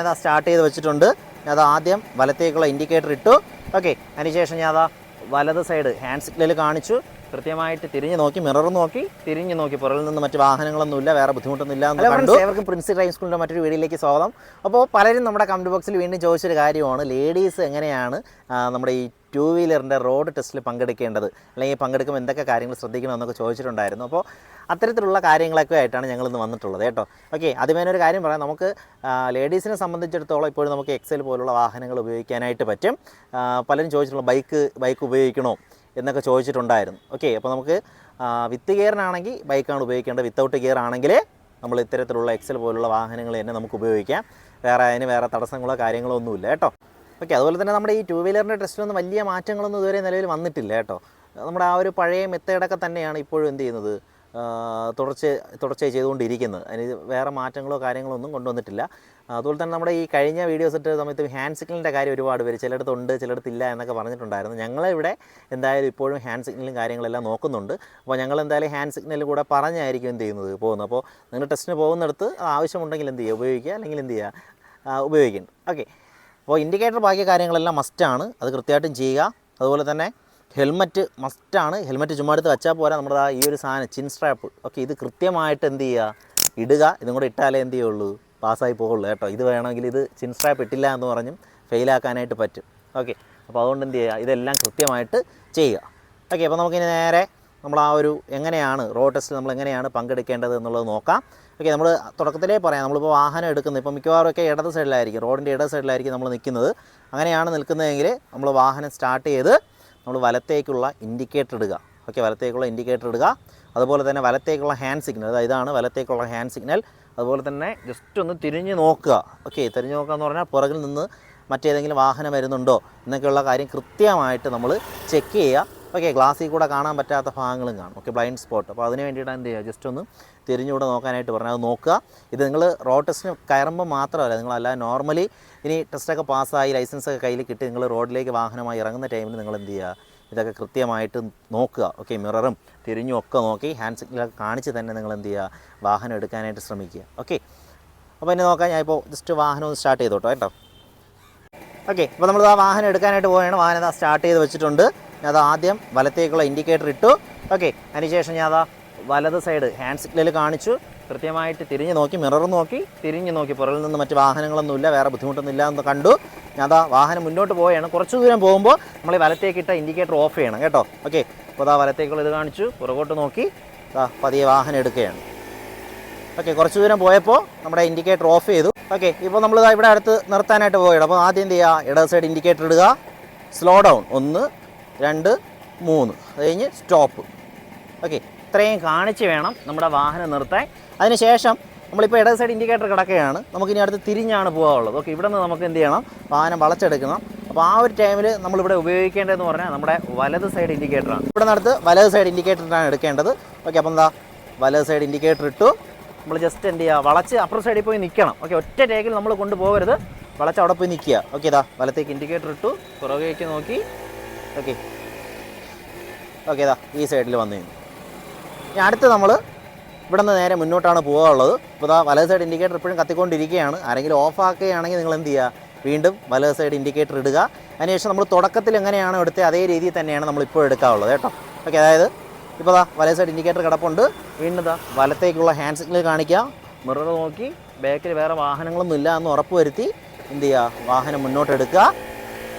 ഞാൻ സ്റ്റാർട്ട് ചെയ്ത് വെച്ചിട്ടുണ്ട്. ഞാൻ ആദ്യം വലത്തേക്കുള്ള ഇൻഡിക്കേറ്റർ ഇട്ടു. ഓക്കെ അതിനുശേഷം ഞാൻ അതാ വലത് സൈഡ് ഹാൻഡ് സിഗ്നൽ കാണിച്ചു. കൃത്യമായിട്ട് തിരിഞ്ഞു നോക്കി മിറർ നോക്കി തിരിഞ്ഞു നോക്കി. പുറകിൽ നിന്ന് മറ്റ് വാഹനങ്ങളൊന്നുമില്ല വേറെ ബുദ്ധിമുട്ടൊന്നുമില്ല എന്ന് കണ്ടു. ഏവർക്കും പ്രിൻസ് ഡ്രൈവിംഗ് സ്കൂളിന്റെ മറ്റൊരു വീഡിയോയിലേക്ക് സ്വാഗതം. അപ്പോൾ പലരും നമ്മുടെ കമന്റ് ബോക്സിൽ വീണ്ടും ചോദിച്ചൊരു കാര്യമാണ്. ലേഡീസ് എങ്ങനെയാണ് നമ്മുടെ ഈ ടൂ വീലറിന്റെ റോഡ് ടെസ്റ്റിൽ പങ്കെടുക്കേണ്ടത് അല്ലെങ്കിൽ പങ്കെടുക്കുമ്പോൾ എന്തൊക്കെ കാര്യങ്ങൾ ശ്രദ്ധിക്കണം എന്നൊക്കെ ചോദിച്ചിട്ടുണ്ടായിരുന്നു. അപ്പോൾ അത്തരത്തിലുള്ള കാര്യങ്ങളൊക്കെ ആയിട്ടാണ് ഞങ്ങൾ ഇന്ന് വന്നിട്ടുള്ളത് കേട്ടോ. ഓക്കെ ആദ്യമേ ഒരു കാര്യം പറയാം. നമുക്ക് ലേഡീസിനെ സംബന്ധിച്ചിടത്തോളം ഇപ്പോഴും നമുക്ക് എക്സൽ പോലുള്ള വാഹനങ്ങൾ ഉപയോഗിക്കാനായിട്ട് പറ്റും. പലരും ചോദിച്ചിട്ടുള്ള ബൈക്ക് ബൈക്ക് ഉപയോഗിക്കണോ എന്നൊക്കെ ചോദിച്ചിട്ടുണ്ടായിരുന്നു. ഓക്കെ അപ്പോൾ നമുക്ക് വിത്ത് ഗിയറിനാണെങ്കിൽ ബൈക്കാണ് ഉപയോഗിക്കേണ്ടത്. വിത്തൗട്ട് ഗിയർ ആണെങ്കിൽ നമ്മൾ ഇത്തരത്തിലുള്ള എക്സൽ പോലുള്ള വാഹനങ്ങൾ തന്നെ നമുക്ക് ഉപയോഗിക്കാം. വേറെ അതിന് വേറെ തടസ്സങ്ങളോ കാര്യങ്ങളോ ഒന്നുമില്ല കേട്ടോ. ഓക്കെ അതുപോലെ തന്നെ നമ്മുടെ ഈ ടൂ വീലറിന്റെ ടെസ്റ്റിലൊന്നും വലിയ മാറ്റങ്ങളൊന്നും ഇതുവരെ നിലവിൽ വന്നിട്ടില്ല കേട്ടോ. നമ്മുടെ ആ ഒരു പഴയ മെത്തേഡൊക്കെ തന്നെയാണ് ഇപ്പോഴും എന്ത് ചെയ്യുന്നത്? തുടർച്ച തുടർച്ചയായി ചെയ്തുകൊണ്ടിരിക്കുന്നത്. അതിന് വേറെ മാറ്റങ്ങളോ കാര്യങ്ങളോ ഒന്നും കൊണ്ടുവന്നിട്ടില്ല. അതുപോലെ തന്നെ നമ്മുടെ ഈ കഴിഞ്ഞ വീഡിയോസ് ഇട്ട സമയത്ത് ഹാൻഡ് സിഗ്നലിന്റെ കാര്യം ഒരുപാട് പേര് ചിലയിടത്തുണ്ട് ചിലയിടത്തില്ല എന്നൊക്കെ പറഞ്ഞിട്ടുണ്ടായിരുന്നു. ഞങ്ങളിവിടെ എന്തായാലും ഇപ്പോഴും ഹാൻഡ് സിഗ്നലും കാര്യങ്ങളെല്ലാം നോക്കുന്നുണ്ട്. അപ്പോൾ ഞങ്ങൾ എന്തായാലും ഹാൻഡ് സിഗ്നൽ കൂടെ പറഞ്ഞായിരിക്കും എന്ത് ചെയ്യുന്നത് പോകുന്നത്. അപ്പോൾ നിങ്ങൾ ടെസ്റ്റിന് പോകുന്നിടത്ത് ആവശ്യമുണ്ടെങ്കിൽ എന്ത് ചെയ്യുക? ഉപയോഗിക്കുക അല്ലെങ്കിൽ എന്ത് ചെയ്യുക? ഉപയോഗിക്കുന്നുണ്ട് ഓക്കെ. അപ്പോൾ ഇൻഡിക്കേറ്റർ ബാക്കിയ കാര്യങ്ങളെല്ലാം മസ്റ്റാണ് അത് കൃത്യമായിട്ടും ചെയ്യുക. അതുപോലെ തന്നെ ഹെൽമറ്റ് മസ്റ്റാണ് ഹെൽമറ്റ് ചുമ്മാ എടുത്ത് വെച്ചാൽ പോരാ. നമ്മുടെ ഈ ഒരു സാധനം ചിൻ സ്ട്രാപ്പ് ഓക്കെ ഇത് കൃത്യമായിട്ട് എന്ത് ചെയ്യുക? ഇടുക. ഇതും കൂടെ ഇട്ടാലേ എന്ത് ചെയ്യുള്ളൂ? പാസ്സായി പോകുള്ളൂ കേട്ടോ. ഇത് വേണമെങ്കിൽ ഇത് ചിൻ സ്ട്രാപ്പ് ഇട്ടില്ല എന്ന് പറഞ്ഞും ഫെയിലാക്കാനായിട്ട് പറ്റും. ഓക്കെ അപ്പോൾ അതുകൊണ്ട് എന്ത് ചെയ്യുക? ഇതെല്ലാം കൃത്യമായിട്ട് ചെയ്യുക. ഓക്കെ അപ്പോൾ നമുക്കിനി നേരെ നമ്മൾ ആ ഒരു എങ്ങനെയാണ് റോഡ് ടെസ്റ്റിൽ നമ്മൾ എങ്ങനെയാണ് പങ്കെടുക്കേണ്ടത് എന്നുള്ളത് നോക്കാം. ഓക്കെ നമ്മൾ തുടക്കത്തിലേ പറയാം. നമ്മളിപ്പോൾ വാഹനം എടുക്കുന്നത്. ഇപ്പോൾ മിക്കവാറും ഒക്കെ ഇടത് സൈഡിലായിരിക്കും. റോഡിന്റെ ഇടത് സൈഡിലായിരിക്കും നമ്മൾ നിൽക്കുന്നത് അങ്ങനെയാണ് നിൽക്കുന്നതെങ്കിൽ നമ്മൾ വാഹനം സ്റ്റാർട്ട് ചെയ്ത് നമ്മൾ വലത്തേക്കുള്ള ഇൻഡിക്കേറ്റർ ഇടുക. ഓക്കെ വലത്തേക്കുള്ള ഇൻഡിക്കേറ്റർ ഇടുക. അതുപോലെ തന്നെ വലത്തേക്കുള്ള ഹാൻഡ് സിഗ്നൽ അതായത് ഇതാണ് വലത്തേക്കുള്ള ഹാൻഡ് സിഗ്നൽ അതുപോലെ തന്നെ ജസ്റ്റ് ഒന്ന് തിരിഞ്ഞ് നോക്കുക. ഓക്കെ തിരിഞ്ഞ് നോക്കുക എന്ന് പറഞ്ഞാൽ പുറകിൽ നിന്ന് മറ്റേതെങ്കിലും വാഹനം വരുന്നുണ്ടോ എന്നൊക്കെയുള്ള കാര്യം കൃത്യമായിട്ട് നമ്മൾ ചെക്ക് ചെയ്യുക. ഓക്കെ ഗ്ലാസ്സിൽ കൂടെ കാണാൻ പറ്റാത്ത ഭാഗങ്ങളും കാണും. ഓക്കെ ബ്ലൈൻഡ് സ്പോട്ട് അപ്പോൾ അതിന് വേണ്ടിയിട്ട് എന്ത് ചെയ്യുക? ജസ്റ്റ് ഒന്ന് തിരിഞ്ഞുകൂടെ നോക്കാനായിട്ട് പറഞ്ഞു അത് നോക്കുക. ഇത് നിങ്ങൾ റോഡ് ടെസ്റ്റിന് കയറുമ്പോൾ മാത്രമല്ല നിങ്ങളല്ല നോർമലി ഇനി ടെസ്റ്റൊക്കെ പാസ്സായി ലൈസൻസൊക്കെ കയ്യിൽ കിട്ടി നിങ്ങൾ റോഡിലേക്ക് വാഹനമായി ഇറങ്ങുന്ന ടൈമിൽ നിങ്ങൾ എന്ത് ചെയ്യുക? ഇതൊക്കെ കൃത്യമായിട്ട് നോക്കുക. ഓക്കെ മിററും തിരിഞ്ഞും ഒക്കെ നോക്കി ഹാൻഡ് സിഗ്നലൊക്കെ കാണിച്ച് തന്നെ നിങ്ങൾ എന്ത് ചെയ്യുക? വാഹനം എടുക്കാനായിട്ട് ശ്രമിക്കുക. ഓക്കെ അപ്പോൾ എന്നെ നോക്കാം ഞാൻ ഇപ്പോൾ ജസ്റ്റ് വാഹനം ഒന്ന് സ്റ്റാർട്ട് ചെയ്തോട്ടോ കേട്ടോ. ഓക്കെ അപ്പോൾ നമ്മൾ ആ വാഹനം എടുക്കാനായിട്ട് പോവുകയാണ്. വാഹനം സ്റ്റാർട്ട് ചെയ്ത് വെച്ചിട്ടുണ്ട്. ഞാൻ ആദ്യം വലത്തേക്കുള്ള ഇൻഡിക്കേറ്റർ ഇട്ടു. ഓക്കെ അതിനുശേഷം ഞാൻ അതാ വലത് സൈഡ് ഹാൻഡ് സിഗ്നൽ കാണിച്ചു. കൃത്യമായിട്ട് തിരിഞ്ഞ് നോക്കി മിറർ നോക്കി തിരിഞ്ഞ് നോക്കി. പുറകിൽ നിന്ന് മറ്റ് വാഹനങ്ങളൊന്നുമില്ല വേറെ ബുദ്ധിമുട്ടൊന്നും ഇല്ല എന്ന് കണ്ടു. ഞാൻ അതാ വാഹനം മുന്നോട്ട് പോവുകയാണ്. കുറച്ച് ദൂരം പോകുമ്പോൾ നമ്മൾ ഈ വലത്തേക്ക് ഇട്ട ഇൻഡിക്കേറ്റർ ഓഫ് ചെയ്യണം കേട്ടോ. ഓക്കെ അപ്പോൾ അതാ വലത്തേക്കുള്ള ഇത് കാണിച്ചു. പുറകോട്ട് നോക്കി അതാ പതിയെ വാഹനം എടുക്കുകയാണ്. ഓക്കെ കുറച്ച് ദൂരം പോയപ്പോൾ നമ്മുടെ ഇൻഡിക്കേറ്റർ ഓഫ് ചെയ്തു. ഓക്കെ ഇപ്പോൾ നമ്മൾ ഇവിടെ അടുത്ത് നിർത്താനായിട്ട് പോവുകയാണ്. അപ്പോൾ ആദ്യം എന്ത് ചെയ്യുക? ഇടത് സൈഡ് ഇൻഡിക്കേറ്റർ ഇടുക. സ്ലോ ഡൗൺ ഒന്ന് രണ്ട് മൂന്ന്. അത് കഴിഞ്ഞ് സ്റ്റോപ്പ്. ഓക്കെ. ഇത്രയും കാണിച്ച് വേണം നമ്മുടെ വാഹനം നിർത്താൻ. അതിനുശേഷം നമ്മളിപ്പോൾ ഇടത് സൈഡ് ഇൻഡിക്കേറ്റർ കിടക്കുകയാണ്. നമുക്കിനി അടുത്ത് തിരിഞ്ഞാണ് പോകാനുള്ളത്. ഓക്കെ ഇവിടെ നിന്ന് നമുക്ക് എന്ത് ചെയ്യണം? വാഹനം വളച്ചെടുക്കണം. അപ്പോൾ ആ ഒരു ടൈമിൽ നമ്മളിവിടെ ഉപയോഗിക്കേണ്ടതെന്ന് പറഞ്ഞാൽ നമ്മുടെ വലത് സൈഡ് ഇൻഡിക്കേറ്ററാണ് ഇവിടെ നിന്നടുത്ത് വലത് സൈഡ് ഇൻഡിക്കേറ്ററാണ് എടുക്കേണ്ടത്. ഓക്കെ അപ്പോൾ എന്താ? വലത് സൈഡ് ഇൻഡിക്കേറ്റർ ഇട്ടു. നമ്മൾ ജസ്റ്റ് എന്ത് ചെയ്യുക വളച്ച് അപ്പുറ സൈഡിൽ പോയി നിൽക്കണം ഓക്കെ ഒറ്റ ടേക്കിൽ നമ്മൾ കൊണ്ടുപോകരുത്. വളച്ച് അവിടെ പോയി നിൽക്കുക ഓക്കെ ഇതാ. വലത്തേക്ക് ഇൻഡിക്കേറ്റർ ഇട്ടു. പുറകേക്ക് നോക്കി. ഓക്കെ. ഓക്കെ ഇതാ ഈ സൈഡിൽ വന്നു കഴിഞ്ഞു ഇനി അടുത്ത് നമ്മൾ ഇവിടെ നിന്ന് നേരെ മുന്നോട്ടാണ് പോകാനുള്ളത്. ഇപ്പോൾ ഇതാ വലത് സൈഡ് ഇൻഡിക്കേറ്റർ ഇപ്പോഴും കത്തിക്കൊണ്ടിരിക്കുകയാണ്. ആരെങ്കിലും ഓഫ് ആക്കുകയാണെങ്കിൽ നിങ്ങൾ എന്ത് ചെയ്യുക? വീണ്ടും വലത് സൈഡ് ഇൻഡിക്കേറ്റർ ഇടുക. അതിനുശേഷം നമ്മൾ തുടക്കത്തിൽ എങ്ങനെയാണോ എടുത്തത് അതേ രീതിയിൽ തന്നെയാണ് നമ്മൾ ഇപ്പോൾ എടുക്കാനുള്ളത് കേട്ടോ. ഓക്കെ അതായത് ഇപ്പോൾ ദാ വലത് സൈഡ് ഇൻഡിക്കേറ്റർ കിടപ്പുണ്ട്. വീണ്ടും ദാ വലത്തേക്കുള്ള ഹാൻഡ് സിഗ്നൽ കാണിക്കുക. മിറർ നോക്കി ബാക്കിൽ വേറെ വാഹനങ്ങളൊന്നും ഇല്ല എന്ന് ഉറപ്പ് വരുത്തി എന്ത് ചെയ്യുക? വാഹനം മുന്നോട്ട് എടുക്കുക.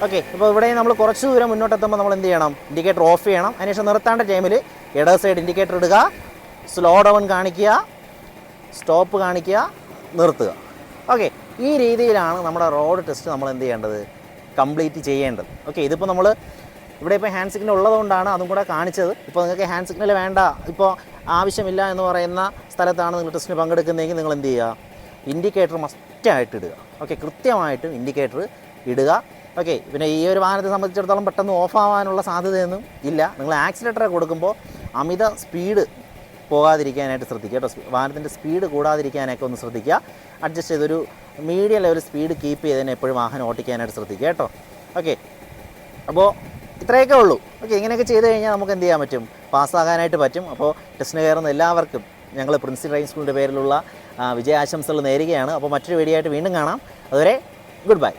ഓക്കെ ഇപ്പോൾ ഇവിടെ നമ്മൾ കുറച്ച് ദൂരം മുന്നോട്ട് എത്തുമ്പോൾ നമ്മൾ എന്ത് ചെയ്യണം? ഇൻഡിക്കേറ്റർ ഓഫ് ചെയ്യണം. അതിനുശേഷം നിർത്താണ്ട ടൈമിൽ ഇട സൈഡ് ഇൻഡിക്കേറ്റർ ഇടുക. സ്ലോ ഡൗൺ കാണിക്കുക. സ്റ്റോപ്പ് കാണിക്കുക. നിർത്തുക. ഓക്കെ ഈ രീതിയിലാണ് നമ്മുടെ റോഡ് ടെസ്റ്റ് നമ്മൾ എന്ത് ചെയ്യേണ്ടത്? കംപ്ലീറ്റ് ചെയ്യേണ്ടത്. ഓക്കെ ഇതിപ്പോൾ നമ്മൾ ഇവിടെ ഇപ്പോൾ ഹാൻഡ് സിഗ്നൽ ഉള്ളതുകൊണ്ടാണ് അതും കൂടെ കാണിച്ചത്. ഇപ്പോൾ നിങ്ങൾക്ക് ഹാൻഡ് സിഗ്നൽ വേണ്ട. ഇപ്പോൾ ആവശ്യമില്ല എന്ന് പറയുന്ന സ്ഥലത്താണ് നിങ്ങൾ ടെസ്റ്റിന് പങ്കെടുക്കുന്നതെങ്കിൽ നിങ്ങൾ എന്ത് ചെയ്യുക? ഇൻഡിക്കേറ്റർ മസ്റ്റായിട്ട് ഇടുക. ഓക്കെ കൃത്യമായിട്ടും ഇൻഡിക്കേറ്റർ ഇടുക. ഓക്കെ പിന്നെ ഈ ഒരു വാഹനത്തെ സംബന്ധിച്ചിടത്തോളം പെട്ടെന്ന് ഓഫ് ആവാനുള്ള സാധ്യതയൊന്നും ഇല്ല. നിങ്ങൾ ആക്സിലേറ്റർ കൊടുക്കുമ്പോൾ അമിത സ്പീഡ് പോകാതിരിക്കാനായിട്ട് ശ്രദ്ധിക്കുക കേട്ടോ. വാഹനത്തിന്റെ സ്പീഡ് കൂടാതിരിക്കാനൊക്കെ ഒന്ന് ശ്രദ്ധിക്കുക. അഡ്ജസ്റ്റ് ചെയ്തൊരു മീഡിയം ലെവൽ സ്പീഡ് കീപ്പ് ചെയ്തതിന് എപ്പോഴും വാഹനം ഓട്ടിക്കാനായിട്ട് ശ്രദ്ധിക്കുക കേട്ടോ. ഓക്കെ അപ്പോൾ ഇത്രയൊക്കെ ഉള്ളൂ. ഓക്കെ ഇങ്ങനെയൊക്കെ ചെയ്ത് കഴിഞ്ഞാൽ നമുക്ക് എന്ത് ചെയ്യാൻ പറ്റും? പാസ്സാകാനായിട്ട് പറ്റും. അപ്പോൾ ടെസ്റ്റിന് കയറുന്ന എല്ലാവർക്കും ഞങ്ങൾ പ്രിൻസി ഡ്രൈവിംഗ് സ്കൂളിന്റെ പേരിലുള്ള വിജയാശംസകൾ നേരുകയാണ്. അപ്പോൾ മറ്റൊരു വീഡിയോ ആയിട്ട് വീണ്ടും കാണാം. അതുവരെ ഗുഡ് ബൈ